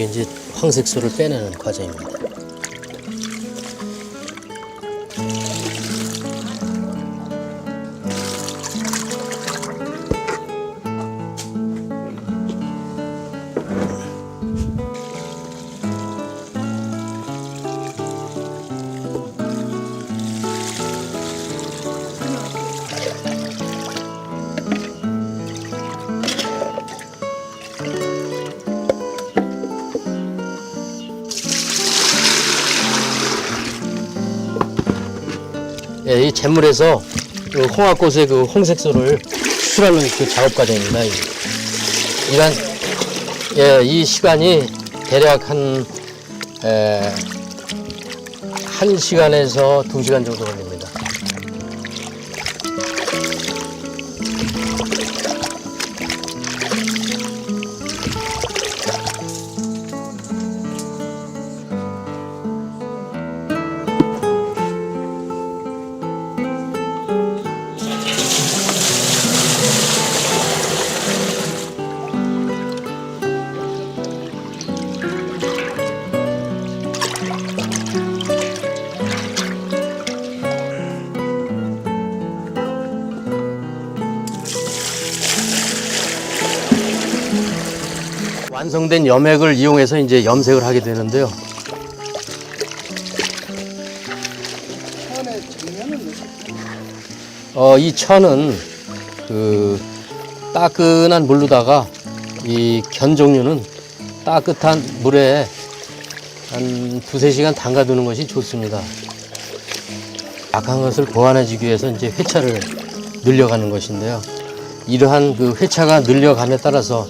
이게 이제 황색소를 빼내는 과정입니다. 예, 이 잿물에서 그 홍합꽃의 그 홍색소를 추출하는 그 작업 과정입니다. 이- 이런 예, 이 시간이 대략 한 에, 1시간에서 2시간 정도 걸립니다. 완성된 염액을 이용해서 이제 염색을 하게 되는데요. 어, 이 천은 그 따끈한 물로다가 이 견 종류는 따뜻한 물에 한 두세 시간 담가 두는 것이 좋습니다. 약한 것을 보완해주기 위해서 이제 회차를 늘려가는 것인데요. 이러한 그 회차가 늘려감에 따라서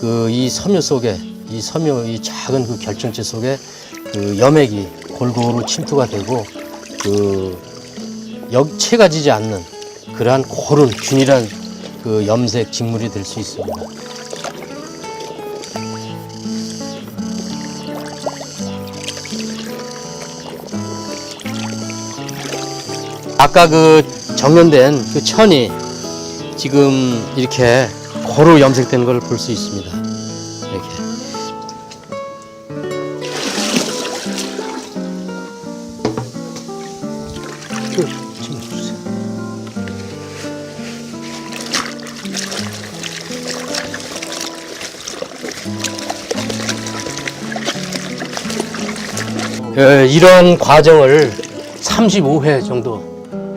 그 이 섬유 속에 이 섬유 이 작은 그 결정체 속에 그 염액이 골고루 침투가 되고 그 역체가 지지 않는 그러한 고른 균일한 그 염색 직물이 될 수 있습니다. 아까 그 정연된 그 천이 지금 이렇게 고루 염색되는 걸볼 수 있습니다. 이렇게. 그, 이런 과정을 35회 정도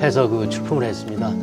해서 그 출품을 했습니다.